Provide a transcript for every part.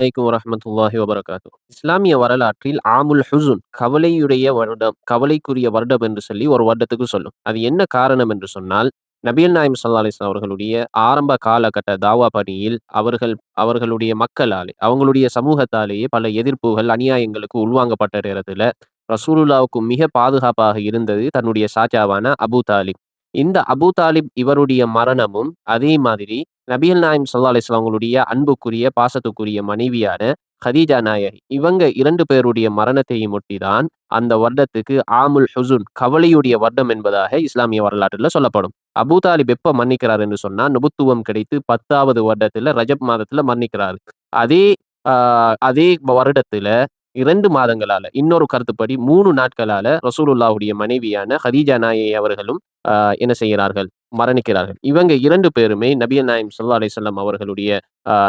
வலைக்கம் வரமத்துல்லாஹி வபரகாத்து இஸ்லாமிய வரலாற்றில் ஆமுல் ஹுசுன் கவலையுடைய வருடம், கவலைக்குரிய வருடம் என்று சொல்லி ஒரு வருடத்துக்கு சொல்லும். அது என்ன காரணம் என்று சொன்னால், நபியல் நாயம் சல்லா அலிஸ்லாம் அவர்களுடைய ஆரம்ப காலகட்ட தாவா பணியில் அவர்கள் அவர்களுடைய மக்களாலே, அவங்களுடைய சமூகத்தாலேயே பல எதிர்ப்புகள், அநியாயங்களுக்கு உள்வாங்கப்பட்ட நேரத்தில் ரசூலுல்லாவுக்கு மிக பாதுகாப்பாக இருந்தது தன்னுடைய சாச்சாவான அபூ தாலிப். இந்த அபூ தாலிப் இவருடைய மரணமும், அதே மாதிரி நபியல் நாயம் சல்லா அலைஹி அவங்களுடைய அன்புக்குரிய, பாசத்துக்குரிய மனைவியான கதீஜா நாயர் இவங்க இரண்டு பேருடைய மரணத்தையும் ஒட்டி தான், அந்த வருடத்துக்கு ஆமுல் ஹுசுன் கவலையுடைய வருடம் என்பதாக இஸ்லாமிய வரலாற்றில் சொல்லப்படும். அபூ தாலிப் எப்ப மன்னிக்கிறார் என்று சொன்னா, நுபுத்துவம் கிடைத்து பத்தாவது வருடத்துல ரஜப் மாதத்துல மன்னிக்கிறார் அதே அதே வருடத்துல இரண்டு மாதங்களால, இன்னொரு கருத்துப்படி மூணு நாட்களால ரசூலுல்லாவுடைய மனைவியான ஹதீஜா நாயை அவர்களும் என்ன செய்கிறார்கள்? மரணிக்கிறார்கள். இவங்க இரண்டு பேருமே நபிய நாயம் சல்லா அலிசல்லாம் அவர்களுடைய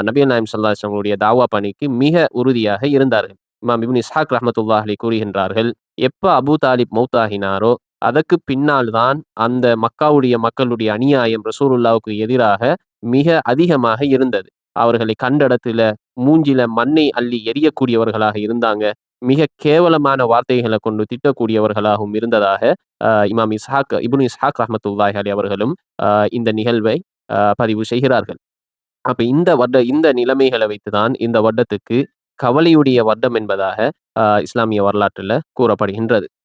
நபிய நாயம் சல்லா ஸல்லல்லாஹு தாவா பணிக்கு மிக உறுதியாக இருந்தார்கள். இமாம் இபின் இஸ்ஹாக் ரஹமத்துல்லா அலி கூறுகின்றார்கள், எப்ப அபூ தாலிப் மௌத்தாகினாரோ, அதற்கு பின்னால் தான் அந்த மக்காவுடைய மக்களுடைய அநியாயம் ரசூலுல்லாவுக்கு எதிராக மிக அதிகமாக இருந்தது. அவர்களை கண்டடத்துல மூஞ்சில மண்ணை அள்ளி எறியக்கூடியவர்களாக இருந்தாங்க. மிக கேவலமான வார்த்தைகளை கொண்டு திட்டக்கூடியவர்களாகவும் இருந்ததாக, இமாம் இஸ்ஹாக் இபுன் இஸ்ஹாக் ரஹமத்துல்லாஹ் அலி அவர்களும் இந்த நிகழ்வை பதிவு செய்கிறார்கள். அப்ப இந்த வட்ட இந்த நிலைமைகளை வைத்து தான் இந்த வட்டத்துக்கு கவலையுடைய வட்டம் என்பதாக இஸ்லாமிய வரலாற்றில் கூறப்படுகின்றது.